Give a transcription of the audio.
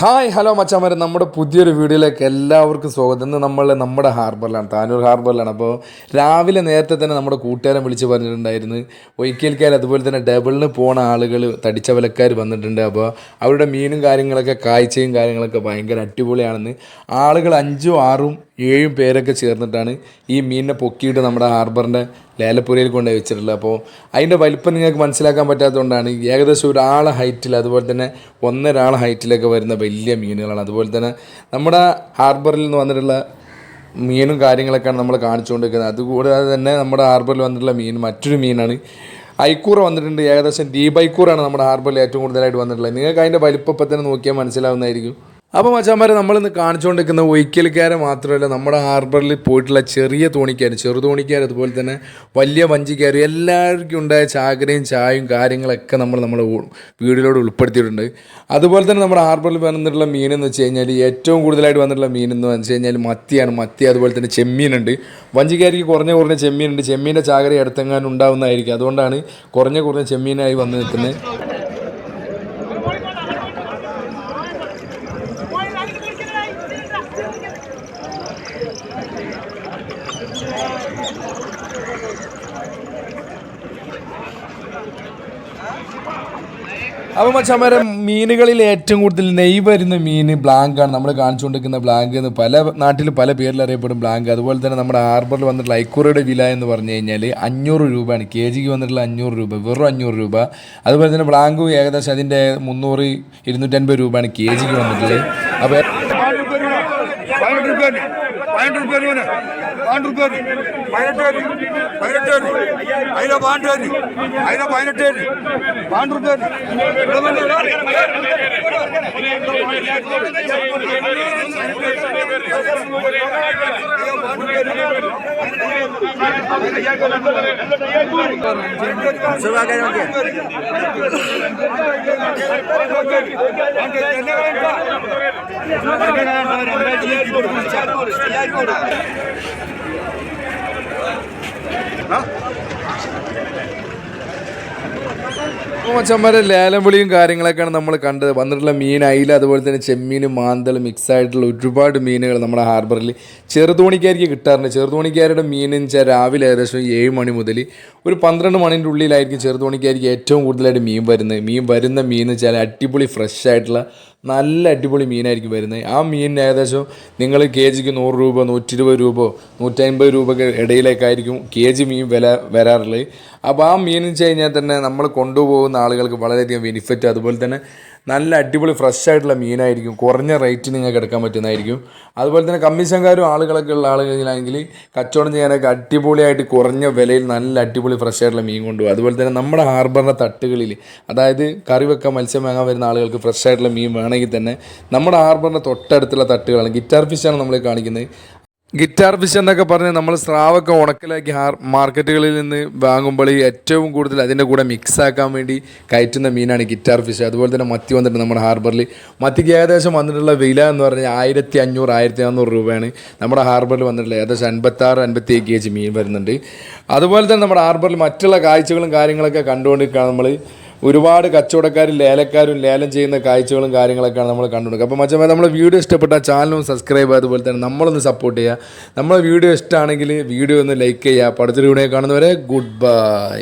Hi hello മച്ചാമാരെ. നമ്മുടെ പുതിയൊരു വീഡിയോയിലേക്ക് എല്ലാവർക്കും സ്വാഗതം. ഇന്ന് നമ്മൾ നമ്മുടെ ഹാർബറിലാണ് താനൂർ ഹാർബറിലാണ്. അപ്പോൾ രാവിലെ നേരത്തെ തന്നെ നമ്മുടെ കൂട്ടുകാരൻ വിളിച്ച് പറഞ്ഞിട്ടുണ്ടായിരുന്നു ഒയ്ക്കൽക്കാർ അതുപോലെ തന്നെ ഡബിളിന് പോണ ആളുകൾ തടിച്ച വിലക്കാർ വന്നിട്ടുണ്ട്. അപ്പോൾ അവരുടെ മീനും കാര്യങ്ങളൊക്കെ കാഴ്ചയും കാര്യങ്ങളൊക്കെ ഭയങ്കര അടിപൊളിയാണെന്ന് ആളുകൾ അഞ്ചും ആറും ഏഴും പേരൊക്കെ ചേർന്നിട്ടാണ് ഈ മീനിനെ പൊക്കിയിട്ട് നമ്മുടെ ഹാർബറിന്റെ ലേലപ്പുരയിൽ കൊണ്ടുപോയി വെച്ചിട്ടുള്ളത്. അപ്പോൾ അതിന്റെ വലിപ്പം നിങ്ങൾക്ക് മനസ്സിലാക്കാൻ പറ്റാത്തതുകൊണ്ടാണ് ഏകദേശം ഒരാളെ ഹൈറ്റിൽ അതുപോലെ തന്നെ ഒന്നൊരാളെ ഹൈറ്റിലൊക്കെ വരുന്ന വലിയ മീനുകളാണ്. അതുപോലെ തന്നെ നമ്മുടെ ഹാർബറിൽ നിന്ന് വന്നിട്ടുള്ള മീനും കാര്യങ്ങളൊക്കെയാണ് നമ്മൾ കാണിച്ചുകൊണ്ടിരിക്കുന്നത്. അതുകൂടാതെ തന്നെ നമ്മുടെ ഹാർബറിൽ വന്നിട്ടുള്ള മീൻ മറ്റൊരു മീനാണ്. ഐക്കൂറ വന്നിട്ടുണ്ട്. ഏകദേശം ഡീപ് ഐക്കൂറാണ് നമ്മുടെ ഹാർബറിൽ ഏറ്റവും കൂടുതലായിട്ട് വന്നിട്ടുള്ളത്. നിങ്ങൾക്ക് അതിന്റെ വലിപ്പം ഇപ്പം തന്നെ നോക്കിയാൽ മനസ്സിലാവുന്നതായിരിക്കും. അപ്പോൾ മച്ചാന്മാരെ നമ്മളിന്ന് കാണിച്ചുകൊണ്ടിരിക്കുന്ന ഒയ്ക്കൽക്കാരെ മാത്രമല്ല നമ്മുടെ ഹാർബറിൽ പോയിട്ടുള്ള ചെറിയ തോണിക്കാർ ചെറു തോണിക്കാർ അതുപോലെ തന്നെ വലിയ വഞ്ചിക്കാർ എല്ലാവർക്കും ഉണ്ടായ ചാകരയും ചായയും കാര്യങ്ങളൊക്കെ നമ്മൾ നമ്മുടെ വീടിലോട് ഉൾപ്പെടുത്തിയിട്ടുണ്ട്. അതുപോലെ തന്നെ നമ്മുടെ ഹാർബറിൽ വന്നിട്ടുള്ള മീൻ എന്ന് വെച്ച് കഴിഞ്ഞാൽ ഏറ്റവും കൂടുതലായിട്ട് വന്നിട്ടുള്ള മീൻ എന്ന് വെച്ച് കഴിഞ്ഞാൽ മത്തിയാണ്. മത്തി അതുപോലെ തന്നെ ചെമ്മീനുണ്ട്. വഞ്ചിക്കാർക്ക് കുറഞ്ഞ കുറഞ്ഞ ചെമ്മീനുണ്ട്. ചെമ്മീന്റെ ചാകര എടുത്തെങ്ങാനും ഉണ്ടാവുന്നതായിരിക്കും. അതുകൊണ്ടാണ് കുറഞ്ഞ കുറഞ്ഞ ചെമ്മീനായി വന്ന് നിൽക്കുന്നത്. അപ്പോൾ മച്ചാമാരെ മീനുകളിൽ ഏറ്റവും കൂടുതൽ നെയ് വരുന്ന മീൻ ബ്ലാങ്കാണ്. നമ്മൾ കാണിച്ചുകൊണ്ടിരിക്കുന്ന ബ്ലാങ്ക് എന്ന് പല നാട്ടിൽ പല പേരിൽ അറിയപ്പെടും ബ്ലാങ്ക്. അതുപോലെ തന്നെ നമ്മുടെ ഹാർബറിൽ വന്നിട്ടുള്ള ഐക്കൂറയുടെ വില എന്ന് പറഞ്ഞു കഴിഞ്ഞാൽ അഞ്ഞൂറ് രൂപയാണ്. കെ ജിക്ക് വന്നിട്ടുള്ള അഞ്ഞൂറ് രൂപ വെറും അഞ്ഞൂറ് രൂപ. അതുപോലെ തന്നെ ബ്ലാങ്കും ഏകദേശം അതിന്റെ മുന്നൂറ് ഇരുന്നൂറ്റൻപത് രൂപയാണ് കെ ജിക്ക് വന്നിട്ടുള്ളത്. അപ്പോൾ పాయింట్ రూపాయలు. పాయింట్ రూపాయలు పాయింట్ రూపాయలు. పైనట్టేరు పైనట్టేరు అయినా బాగుంటుంది అయినా పైనట్టేరు పాయింట్ రూపాయలు. Hah? മച്ചന്മാരെ ലേലം വിളിയും കാര്യങ്ങളൊക്കെയാണ് നമ്മൾ കണ്ടത്. വന്നിട്ടുള്ള മീൻ അയില അതുപോലെ തന്നെ ചെമ്മീൻ മാന്തൾ മിക്സ് ആയിട്ടുള്ള ഒരുപാട് മീനുകൾ നമ്മുടെ ഹാർബറിൽ ചെറുതോണിക്കാർക്ക് കിട്ടാറുണ്ട്. ചെറുതോണിക്കാരുടെ മീൻ എന്ന് വെച്ചാൽ രാവിലെ ഏകദേശം ഏഴ് മണി മുതൽ ഒരു പന്ത്രണ്ട് മണിന്റെ ഉള്ളിലായിരിക്കും ചെറുതോണിക്കാർക്ക് ഏറ്റവും കൂടുതലായിട്ട് മീൻ വരുന്നത്. മീൻ വരുന്ന മീൻ എന്ന് വെച്ചാൽ അടിപൊളി ഫ്രഷ് ആയിട്ടുള്ള നല്ല അടിപൊളി മീനായിരിക്കും വരുന്നത്. ആ മീനിന് ഏകദേശം നിങ്ങൾ കെ ജിക്ക് നൂറ് രൂപ നൂറ്റി ഇരുപത് രൂപ നൂറ്റമ്പത് രൂപയ്ക്ക് ഇടയിലേക്കായിരിക്കും കെ ജി മീൻ വില വരാറുള്ളത്. അപ്പോൾ ആ മീൻ വെച്ച് കഴിഞ്ഞാൽ തന്നെ നമ്മൾ കൊണ്ടുപോകുന്ന ആളുകൾക്ക് വളരെയധികം ബെനിഫിറ്റ് അതുപോലെ തന്നെ നല്ല അടിപൊളി ഫ്രഷ് ആയിട്ടുള്ള മീനായിരിക്കും. കുറഞ്ഞ റേറ്റിന് നിങ്ങൾക്ക് എടുക്കാൻ പറ്റുന്നതായിരിക്കും. അതുപോലെ തന്നെ കമ്മീഷൻകാരും ആളുകളൊക്കെ ഉള്ള ആളുകളാണെങ്കിൽ കച്ചവടം ചെയ്യാനൊക്കെ അടിപൊളിയായിട്ട് കുറഞ്ഞ വിലയിൽ നല്ല അടിപൊളി ഫ്രഷ് ആയിട്ടുള്ള മീൻ കൊണ്ടുപോകും. അതുപോലെ തന്നെ നമ്മുടെ ഹാർബറിന്റെ തട്ടുകളിൽ അതായത് കറി വെക്കാൻ മത്സ്യം വാങ്ങാൻ വരുന്ന ആളുകൾക്ക് ഫ്രഷ് ആയിട്ടുള്ള മീൻ വേണമെങ്കിൽ തന്നെ നമ്മുടെ ഹാർബറിന്റെ തൊട്ടടുത്തുള്ള തട്ടുകളാണ് ഗിറ്റാർ ഫിഷാണ് നമ്മൾ കാണിക്കുന്നത്. ഗിറ്റാർ ഫിഷ് എന്നൊക്കെ പറഞ്ഞ് നമ്മൾ സ്രാവൊക്കെ ഉണക്കലാക്കി മാർക്കറ്റുകളിൽ നിന്ന് വാങ്ങുമ്പോൾ ഈ ഏറ്റവും കൂടുതൽ അതിന്റെ കൂടെ മിക്സ് ആക്കാൻ വേണ്ടി കയറ്റുന്ന മീനാണ് ഗിറ്റാർ ഫിഷ് അതുപോലെ തന്നെ മത്തി വന്നിട്ടുണ്ട് നമ്മുടെ ഹാർബറിൽ. മത്തിക്ക് ഏകദേശം വന്നിട്ടുള്ള വില എന്ന് പറഞ്ഞാൽ ആയിരത്തി അഞ്ഞൂറ് ആയിരത്തി നാനൂറ് രൂപയാണ് നമ്മുടെ ഹാർബറിൽ വന്നിട്ടുള്ളത് ഏകദേശം അൻപത്താറ് അൻപത്തി കെ ജി മീൻ വരുന്നുണ്ട്. അതുപോലെ തന്നെ നമ്മുടെ ഹാർബറിൽ മറ്റുള്ള കാഴ്ചകളും കാര്യങ്ങളൊക്കെ കണ്ടുകൊണ്ടിരിക്കുകയാണ് നമ്മൾ ഒരുപാട് കച്ചവടക്കാരും ലേലക്കാരും ലേലം ചെയ്യുന്ന കാഴ്ചകളും കാര്യങ്ങളൊക്കെയാണ് നമ്മൾ കണ്ടുകൊടുക്കുക അപ്പോൾ മച്ചമ്മ നമ്മളെ വീഡിയോ ഇഷ്ടപ്പെട്ട ചാനലും സബ്സ്ക്രൈബ് അതുപോലെ തന്നെ നമ്മളൊന്ന് സപ്പോർട്ട് ചെയ്യുക. നമ്മളെ വീഡിയോ ഇഷ്ടമാണെങ്കിൽ വീഡിയോ ഒന്ന് ലൈക്ക് ചെയ്യുക. പഠിച്ചൊരു വീഡിയോ കാണുന്നവരെ ഗുഡ് ബൈ